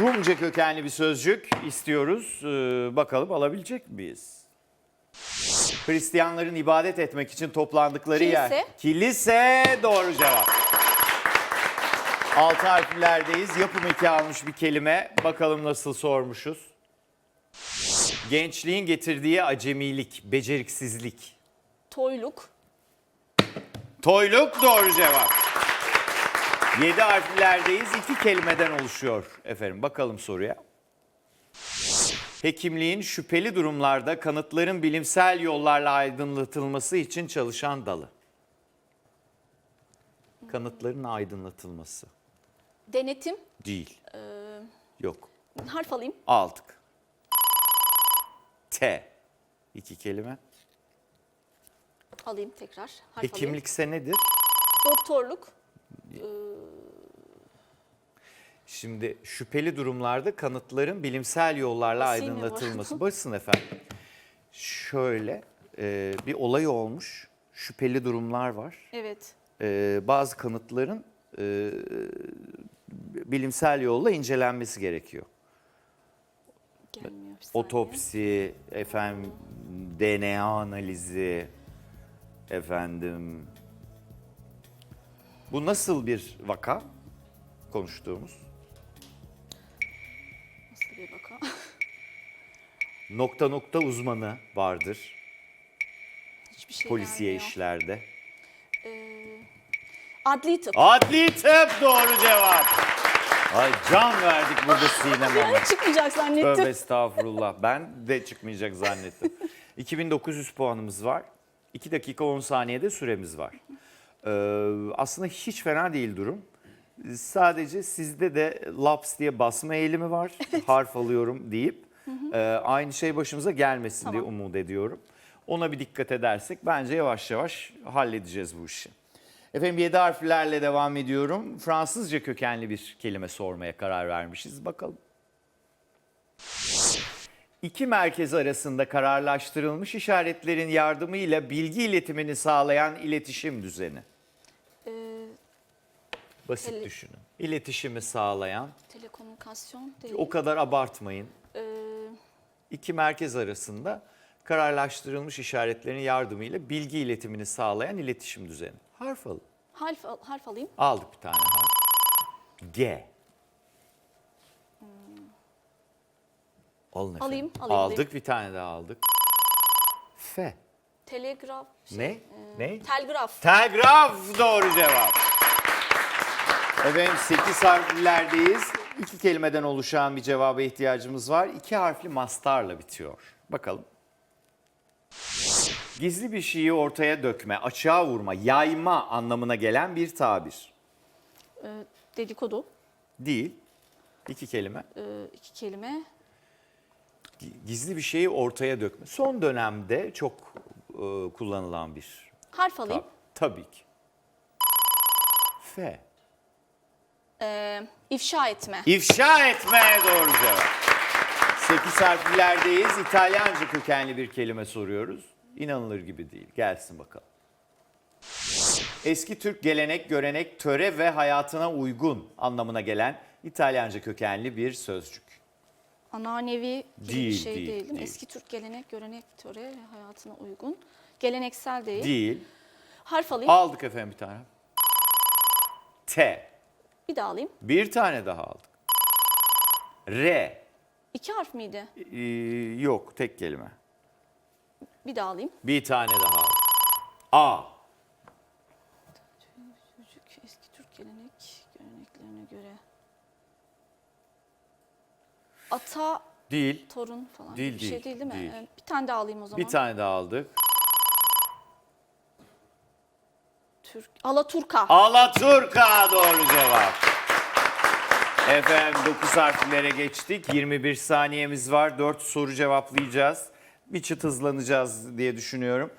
Rumca kökenli bir sözcük istiyoruz. Ee, bakalım alabilecek miyiz? Hristiyanların ibadet etmek için toplandıkları yer. Kilise. Kilise doğru cevap. Altı harflerdeyiz. Yapım eki almış bir kelime. Bakalım nasıl sormuşuz. Gençliğin getirdiği acemilik, beceriksizlik. Toyluk. Toyluk doğru cevap. Yedi harflerdeyiz. İki kelimeden oluşuyor efendim. Bakalım soruya. Hekimliğin şüpheli durumlarda kanıtların bilimsel yollarla aydınlatılması için çalışan dalı. Kanıtların aydınlatılması. Denetim. Değil. Yok. Harf alayım. Aldık. T. İki kelime. Alayım tekrar. Harf alayım. Hekimlikse nedir? Doktorluk. Şimdi şüpheli durumlarda kanıtların bilimsel yollarla Basayım mı bu aydınlatılması. Basın efendim. Şöyle e, bir olay olmuş. Şüpheli durumlar var. Evet. E, bazı kanıtların e, bilimsel yolla incelenmesi gerekiyor. Gelmiyor bir saniye. Otopsi, efendim DNA analizi, efendim. Bu nasıl bir vaka konuştuğumuz? Nasıl bir vaka? Nokta nokta uzmanı vardır Hiçbir şey polisiye gelmiyor. işlerde. Ee, adli tıp. Adli tıp doğru cevap. Ay can verdik burada Sinem Hanım. Çıkmayacak zannettim. Tövbe estağfurullah. Ben de çıkmayacak zannettim. 2900 puanımız var. 2 dakika 10 saniyede süremiz var. Ee, aslında hiç fena değil durum. Sadece sizde de laps diye basma eğilimi var. Harf alıyorum deyip e, aynı şey başımıza gelmesin diye umut ediyorum. Ona bir dikkat edersek bence yavaş yavaş halledeceğiz bu işi. Efendim 7 harflerle devam ediyorum. Fransızca kökenli bir kelime sormaya karar vermişiz. Bakalım. İki merkez arasında kararlaştırılmış işaretlerin yardımıyla bilgi iletimini sağlayan iletişim düzeni. Ee, Basit Tele- düşünün. İletişimi sağlayan, telekomünikasyon değil. o kadar abartmayın. Ee, İki merkez arasında kararlaştırılmış işaretlerin yardımıyla bilgi iletimini sağlayan iletişim düzeni. Harf alın. harf, al- harf alayım. Aldık bir tane harf. G. Alın efendim. Alayım, alayım, Aldık bir tane daha aldık. F. Telegraf. şey, Ne? Ne? Telgraf. Telgraf doğru cevap. Efendim 8 harflerdeyiz. İki kelimeden oluşan bir cevaba ihtiyacımız var. İki harfli mastarla bitiyor. Bakalım. Gizli bir şeyi ortaya dökme, açığa vurma, yayma anlamına gelen bir tabir. Ee, dedikodu. Değil. İki kelime. Ee, iki kelime. Gi- Gizli bir şeyi ortaya dökme. Son dönemde çok e, kullanılan bir Harf alayım. tab- Tabii ki. F. Ee, ifşa etme. İfşa etme doğru cevap. 8 harflerdeyiz. İtalyanca kökenli bir kelime soruyoruz. İnanılır gibi değil. Gelsin bakalım. Eski Türk gelenek, görenek, töre ve hayatına uygun anlamına gelen İtalyanca kökenli bir sözcük. Ananevi bir Değil, şey değil, değil, değil. Eski Türk gelenek, görenek, töre ve hayatına uygun. Geleneksel değil. Değil. Harf alayım. Aldık efendim bir tane. T. Bir daha alayım. Bir tane daha aldık. R. İki harf miydi? Ee, yok tek kelime. Bir daha alayım. Bir tane daha aldık. A. Çocuk eski Türk gelenek, göreneklerine göre. Ata, Değil. torun falan Değil, bir şey değil, değil değil mi? değil. Ee, Bir tane daha alayım o zaman. Bir tane daha aldık. Türk, Alaturka. Alaturka doğru cevap. Efendim 9 harflere geçtik. 21 saniyemiz var. 4 soru cevaplayacağız. Bir çıt hızlanacağız diye düşünüyorum.